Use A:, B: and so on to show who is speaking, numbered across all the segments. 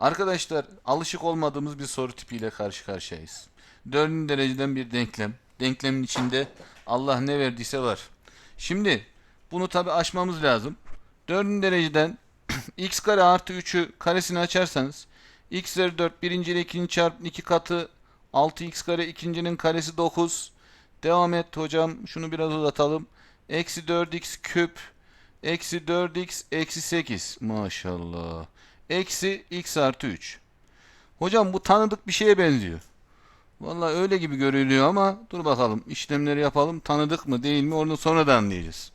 A: Arkadaşlar alışık olmadığımız bir soru tipiyle karşı karşıyayız. Dördüncü dereceden bir denklem. Denklemin içinde Allah ne verdiyse var. Şimdi bunu tabi aşmamız lazım. Dördüncü dereceden x kare artı 3'ü karesini açarsanız x üzeri 4 birinci ile ikinci çarpı 2 katı 6x kare ikincinin karesi 9. Devam et hocam şunu biraz uzatalım. Eksi 4x küp eksi 4x eksi 8 maşallah. Eksi x artı 3. Hocam bu tanıdık bir şeye benziyor. Vallahi öyle gibi görülüyor ama dur bakalım işlemleri yapalım. Tanıdık mı değil mi onu sonra da anlayacağız.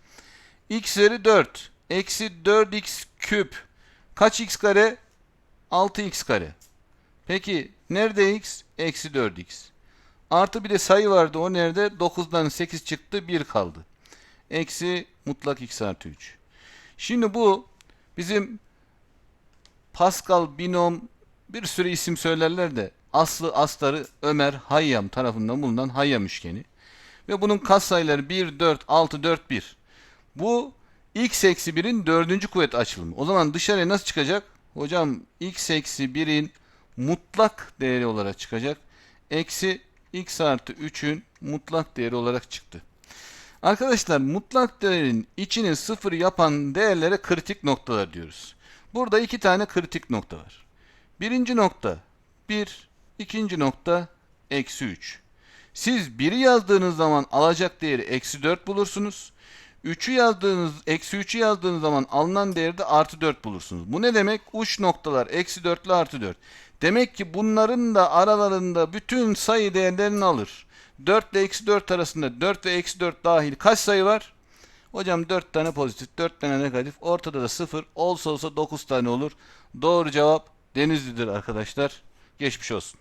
A: x üzeri 4 eksi 4x küp kaç x kare? 6x kare. Peki nerede x? Eksi 4x. Artı bir de sayı vardı o nerede? 9'dan 8 çıktı 1 kaldı. Eksi mutlak x artı 3. Şimdi bu bizim Pascal binom bir sürü isim söylerler de aslı astarı Ömer Hayyam tarafından bulunan Hayyam üçgeni. Ve bunun katsayıları 1, 4, 6, 4, 1. Bu x eksi 1'in dördüncü kuvvet açılımı. O zaman dışarıya nasıl çıkacak? Hocam x eksi 1'in mutlak değeri olarak çıkacak. Eksi x artı 3'ün mutlak değeri olarak çıktı. Arkadaşlar mutlak değerin içini sıfır yapan değerlere kritik noktalar diyoruz. Burada iki tane kritik nokta var. Birinci nokta 1, ikinci nokta eksi 3. Siz 1'i yazdığınız zaman alacak değeri eksi 4 bulursunuz. 3'ü yazdığınız, eksi 3'ü yazdığınız zaman alınan değeri de artı 4 bulursunuz. Bu ne demek? Uç noktalar eksi 4 ile artı 4. Demek ki bunların da aralarında bütün sayı değerlerini alır. 4 ile eksi 4 arasında 4 ve eksi 4 dahil kaç sayı var? Hocam 4 tane pozitif, 4 tane negatif. Ortada da 0. Olsa olsa 9 tane olur. Doğru cevap Denizli'dir arkadaşlar. Geçmiş olsun.